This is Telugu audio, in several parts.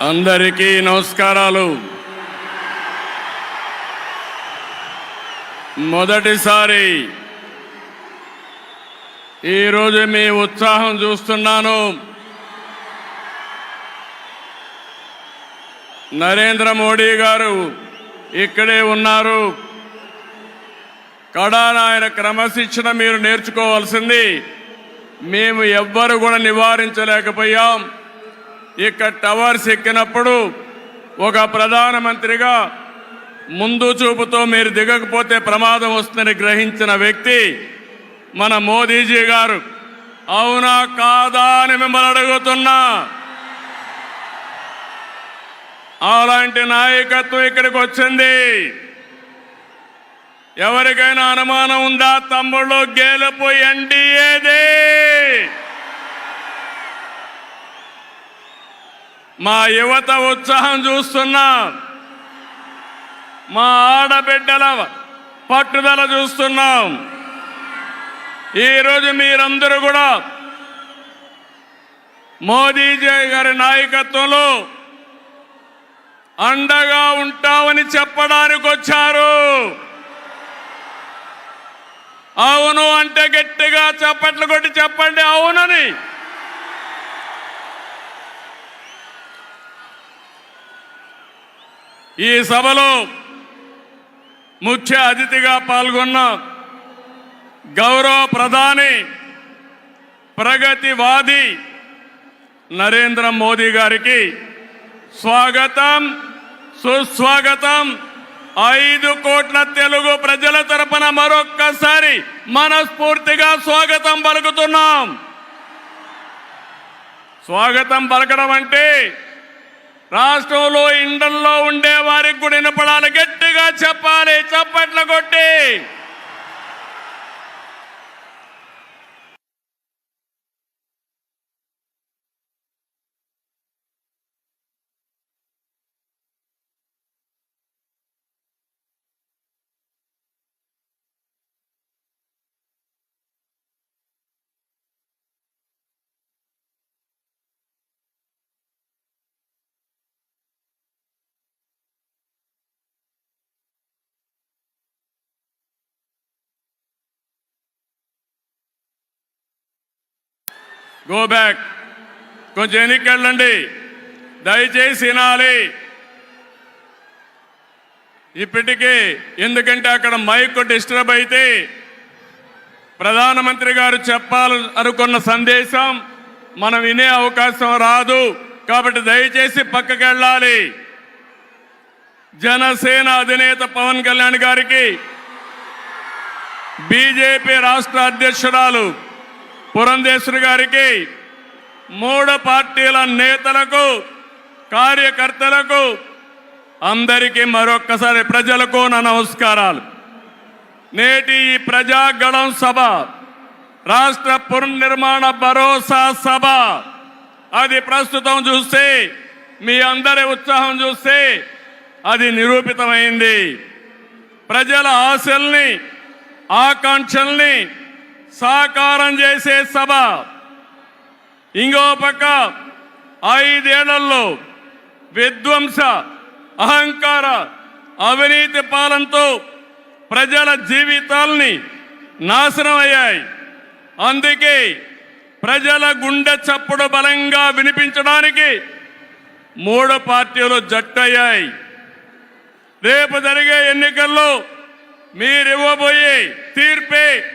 అందరికీ నమస్కారాలు. మొదటిసారి ఈరోజు మీ ఉత్సాహం చూస్తున్నాను. నరేంద్ర మోడీ గారు ఇక్కడే ఉన్నారు. కడానాయన క్రమశిక్షణ మీరు నేర్చుకోవాల్సింది. మేము ఎవ్వరు కూడా నివారించలేకపోయాం. ఇక్కడ టవర్స్ ఎక్కినప్పుడు ఒక ప్రధానమంత్రిగా ముందు చూపుతో మీరు దిగకపోతే ప్రమాదం వస్తుందని గ్రహించిన వ్యక్తి మన మోదీజీ గారు. అవునా కాదా అని మిమ్మల్ని అడుగుతున్నా. అలాంటి నాయకత్వం ఇక్కడికి వచ్చింది. ఎవరికైనా అనుమానం ఉందా? తమ్ముళ్ళు గేలిపోయి ఎన్డీఏదే మా యువత ఉత్సాహం చూస్తున్నాం. మా ఆడబిడ్డల పట్టుదల చూస్తున్నాం. ఈరోజు మీరందరూ కూడా మోదీజీ గారి నాయకత్వంలో అండగా ఉంటామని చెప్పడానికి వచ్చారు అవును అంటే గట్టిగా చప్పట్లు కొట్టి చెప్పండి అవునని. ఈ సభలో ముఖ్య అతిథిగా పాల్గొన్న గౌరవ ప్రధాని ప్రగతివాది నరేంద్ర మోదీ గారికి స్వాగతం సుస్వాగతం. ఐదు కోట్ల తెలుగు ప్రజల తరపున మరొక్కసారి మనస్ఫూర్తిగా స్వాగతం పలుకుతున్నాం. స్వాగతం పలకడం అంటే రాష్ట్రంలో ఇండల్లో ఉండే వారికి కూడా వినపడాలి గట్టిగా చెప్పాలి చప్పట్లు కొట్టి. గో బ్యాక్ కొంచెం వెనక్కి వెళ్ళండి దయచేసి వినాలి. ఇప్పటికీ ఎందుకంటే అక్కడ మైక్ డిస్టర్బ్ అయితే ప్రధానమంత్రి గారు చెప్పాలి అనుకున్న సందేశం మనం వినే అవకాశం రాదు. కాబట్టి దయచేసి పక్కకి వెళ్ళాలి. జనసేన అధినేత పవన్ కళ్యాణ్ గారికి బీజేపీ రాష్ట్ర అధ్యక్షురాలు పురంధేశ్వరి గారికి మూడు పార్టీల నేతలకు కార్యకర్తలకు అందరికీ మరొక్కసారి ప్రజలకు నా నమస్కారాలు. నేటి ఈ ప్రజాగణం సభ రాష్ట్ర పునర్నిర్మాణ భరోసా సభ అది ప్రస్తుతం చూస్తే మీ అందరి ఉత్సాహం చూస్తే అది నిరూపితమైంది. ప్రజల ఆశల్ని ఆకాంక్షల్ని సాకారం చేసే సభ. ఇంకో పక్క ఐదేళ్ళలో విధ్వంస అహంకార అవినీతి పాలనతో ప్రజల జీవితాల్ని నాశనం అయ్యాయి. అందుకే ప్రజల గుండె చప్పుడు బలంగా వినిపించడానికి మూడు పార్టీలు జట్టయ్యాయి. రేపు జరిగే ఎన్నికల్లో మీరివ్వబోయే తీర్పే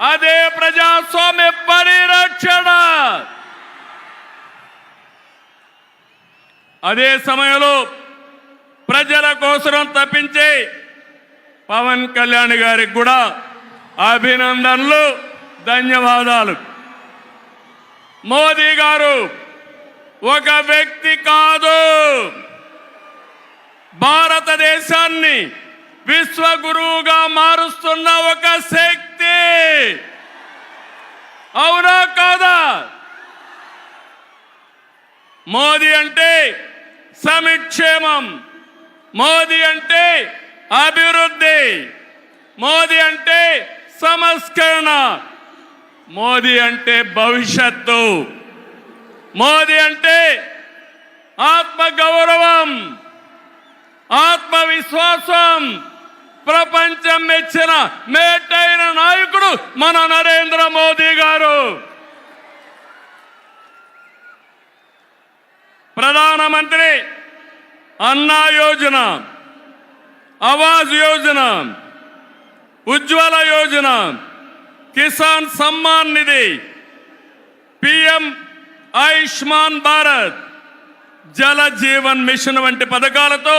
అదే ప్రజాస్వామ్య పరిరక్షణ. అదే సమయంలో ప్రజల కోసం తప్పించే పవన్ కళ్యాణ్ గారికి కూడా అభినందనలు ధన్యవాదాలు. మోదీ గారు ఒక వ్యక్తి కాదు. భారతదేశాన్ని విశ్వగురువుగా మారుస్తున్న ఒక శక్తి. అవునా కాదా? మోదీ అంటే సమిక్షేమం. మోదీ అంటే అభివృద్ధి. మోదీ అంటే సంస్కరణ. మోదీ అంటే భవిష్యత్తు. మోదీ అంటే ఆత్మ గౌరవం ఆత్మవిశ్వాసం. ప్రపంచం మెచ్చిన మేటైన నాయకుడు మన నరేంద్ర మోదీ గారు. ప్రధానమంత్రి అన్నా యోజన ఆవాజ్ యోజన ఉజ్వల యోజన కిసాన్ సమ్మాన్ నిధి పిఎం ఆయుష్మాన్ భారత్ జల జీవన్ మిషన్ వంటి పథకాలతో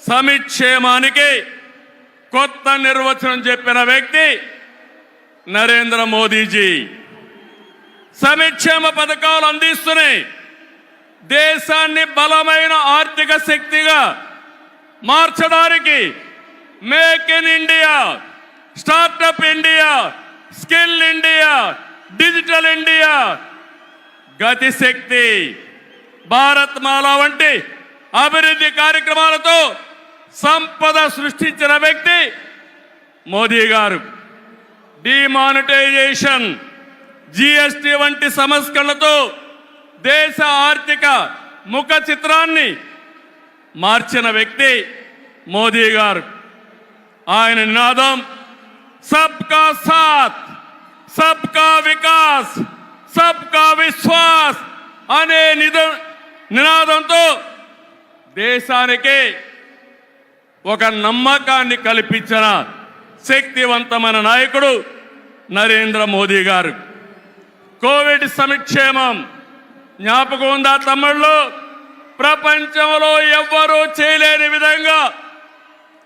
సమిక్షేమానికి కొత్త నిర్వచనం చెప్పిన వ్యక్తి నరేంద్ర మోదీజీ. సంక్షేమ పథకాలు అందిస్తున్నాయి. దేశాన్ని బలమైన ఆర్థిక శక్తిగా మార్చడానికి make in India startup India skill India digital India Gati Shakti Bharatmala వంటి అభివృద్ధి కార్యక్రమాలతో సంపద సృష్టించిన వ్యక్తి మోదీ గారు. డిమానిటైజేషన్ జిఎస్టి వంటి సంస్కరణలతో దేశ ఆర్థిక ముఖ చిత్రాన్ని మార్చిన వ్యక్తి మోదీ గారు. ఆయన నినాదం సబ్కా సాత్ సబ్కా వికాస్ సబ్కా విశ్వాస్ అనే నిద నినాదంతో దేశానికి ఒక నమ్మకాన్ని కల్పించిన శక్తివంతమైన నాయకుడు నరేంద్ర మోదీ గారు. కోవిడ్ సంక్షేమం జ్ఞాపకం ఉందా తమ్ముళ్ళు? ప్రపంచంలో ఎవ్వరూ చేయలేని విధంగా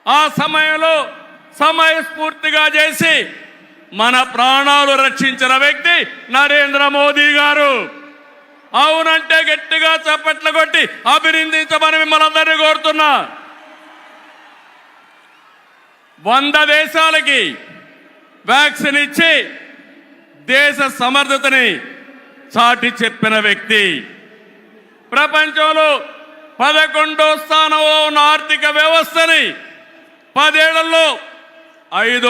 ఆ సమయంలో సమయస్ఫూర్తిగా చేసి మన ప్రాణాలు రక్షించిన వ్యక్తి నరేంద్ర మోదీ గారు. అవునంటే గట్టిగా చప్పట్లు కొట్టి అభినందించమని మిమ్మల్ని అందరినీ కోరుతున్నా. వంద దేశాలకి వ్యాక్సిన్ ఇచ్చి దేశ సమర్థతని చాటి చెప్పిన వ్యక్తి. ప్రపంచంలో పదకొండో స్థానంలో ఉన్న ఆర్థిక వ్యవస్థని పదేళ్ళలో ఐదో